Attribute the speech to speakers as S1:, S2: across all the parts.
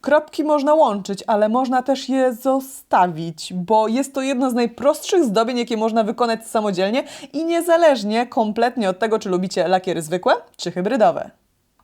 S1: Kropki można łączyć, ale można też je zostawić, bo jest to jedno z najprostszych zdobień, jakie można wykonać samodzielnie i niezależnie kompletnie od tego, czy lubicie lakiery zwykłe czy hybrydowe.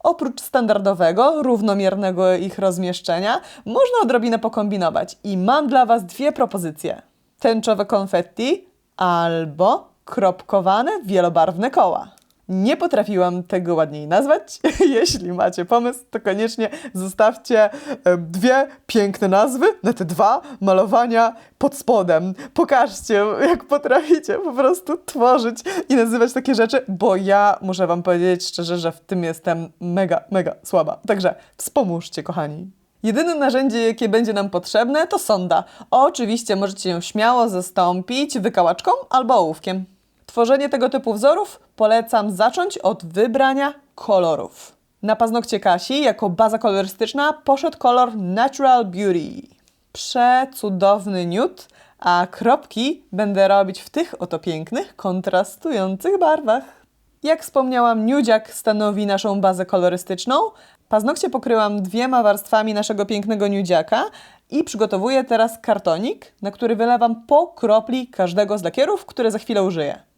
S1: Oprócz standardowego, równomiernego ich rozmieszczenia, można odrobinę pokombinować i mam dla Was dwie propozycje. Tęczowe konfetti albo kropkowane wielobarwne koła. Nie potrafiłam tego ładniej nazwać. Jeśli macie pomysł, to koniecznie zostawcie dwie piękne nazwy na te dwa malowania pod spodem. Pokażcie, jak potraficie po prostu tworzyć i nazywać takie rzeczy, bo ja muszę Wam powiedzieć szczerze, że w tym jestem mega, mega słaba. Także wspomóżcie, kochani. Jedyne narzędzie, jakie będzie nam potrzebne, to sonda. Oczywiście możecie ją śmiało zastąpić wykałaczką albo ołówkiem. Tworzenie tego typu wzorów polecam zacząć od wybrania kolorów. Na paznokcie Kasi jako baza kolorystyczna poszedł kolor Natural Beauty. Przecudowny nude, a kropki będę robić w tych oto pięknych, kontrastujących barwach. Jak wspomniałam, nudziak stanowi naszą bazę kolorystyczną. Paznokcie pokryłam dwiema warstwami naszego pięknego nudziaka i przygotowuję teraz kartonik, na który wylewam po kropli każdego z lakierów, które za chwilę użyję.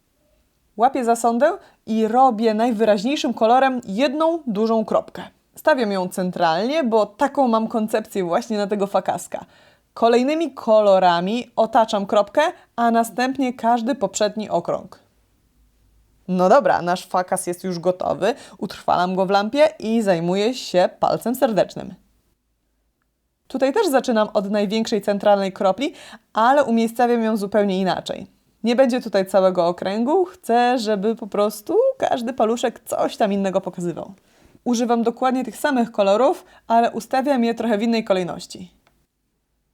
S1: Łapię za sondę i robię najwyraźniejszym kolorem jedną dużą kropkę. Stawiam ją centralnie, bo taką mam koncepcję właśnie na tego fakaska. Kolejnymi kolorami otaczam kropkę, a następnie każdy poprzedni okrąg. No dobra, nasz fakas jest już gotowy. Utrwalam go w lampie i zajmuję się palcem serdecznym. Tutaj też zaczynam od największej centralnej kropli, ale umiejscawiam ją zupełnie inaczej. Nie będzie tutaj całego okręgu, chcę, żeby po prostu każdy paluszek coś tam innego pokazywał. Używam dokładnie tych samych kolorów, ale ustawiam je trochę w innej kolejności.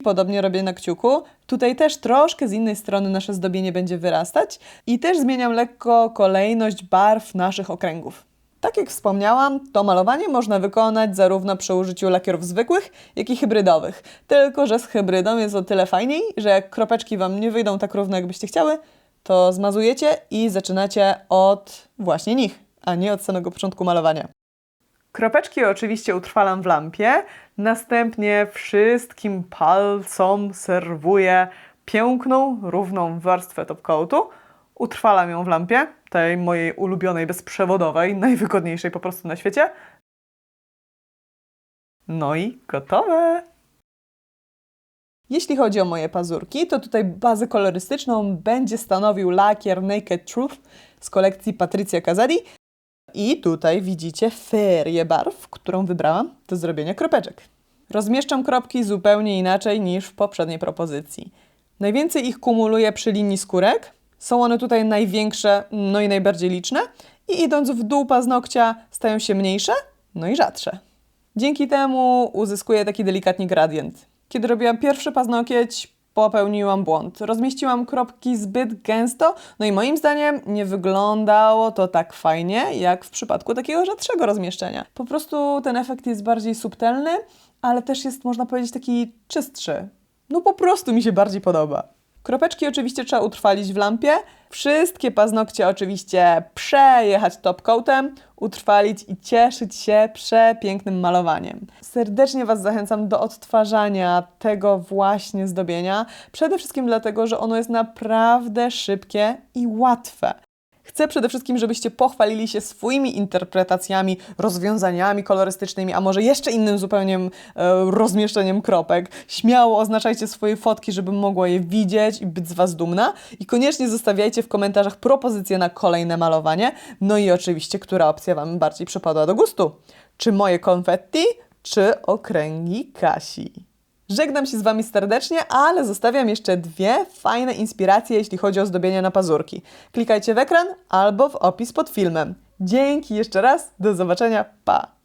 S1: Podobnie robię na kciuku. Tutaj też troszkę z innej strony nasze zdobienie będzie wyrastać i też zmieniam lekko kolejność barw naszych okręgów. Tak jak wspomniałam, to malowanie można wykonać zarówno przy użyciu lakierów zwykłych, jak i hybrydowych. Tylko, że z hybrydą jest o tyle fajniej, że jak kropeczki Wam nie wyjdą tak równo, jakbyście chciały, to zmazujecie i zaczynacie od właśnie nich, a nie od samego początku malowania. Kropeczki oczywiście utrwalam w lampie, następnie wszystkim palcom serwuję piękną, równą warstwę top coatu. Utrwalam ją w lampie, tej mojej ulubionej bezprzewodowej, najwygodniejszej po prostu na świecie. No i gotowe! Jeśli chodzi o moje pazurki, to tutaj bazę kolorystyczną będzie stanowił lakier Naked Truth z kolekcji Patrycja Casali. I tutaj widzicie ferię barw, którą wybrałam do zrobienia kropeczek. Rozmieszczam kropki zupełnie inaczej niż w poprzedniej propozycji. Najwięcej ich kumuluję przy linii skórek. Są one tutaj największe, no i najbardziej liczne. I idąc w dół paznokcia stają się mniejsze, no i rzadsze. Dzięki temu uzyskuję taki delikatny gradient. Kiedy robiłam pierwszy paznokieć, popełniłam błąd. Rozmieściłam kropki zbyt gęsto, no i moim zdaniem nie wyglądało to tak fajnie, jak w przypadku takiego rzadszego rozmieszczenia. Po prostu ten efekt jest bardziej subtelny, ale też jest, można powiedzieć, taki czystszy. No po prostu mi się bardziej podoba. Kropeczki oczywiście trzeba utrwalić w lampie. Wszystkie paznokcie oczywiście przejechać top coatem, utrwalić i cieszyć się przepięknym malowaniem. Serdecznie Was zachęcam do odtwarzania tego właśnie zdobienia. Przede wszystkim dlatego, że ono jest naprawdę szybkie i łatwe. Chcę przede wszystkim, żebyście pochwalili się swoimi interpretacjami, rozwiązaniami kolorystycznymi, a może jeszcze innym zupełnie e, rozmieszczeniem kropek. Śmiało oznaczajcie swoje fotki, żebym mogła je widzieć i być z Was dumna. I koniecznie zostawiajcie w komentarzach propozycje na kolejne malowanie. No i oczywiście, która opcja Wam bardziej przypadła do gustu. Czy moje konfetti, czy okręgi Kasi? Żegnam się z Wami serdecznie, ale zostawiam jeszcze dwie fajne inspiracje, jeśli chodzi o zdobienia na pazurki. Klikajcie w ekran albo w opis pod filmem. Dzięki jeszcze raz, do zobaczenia, pa!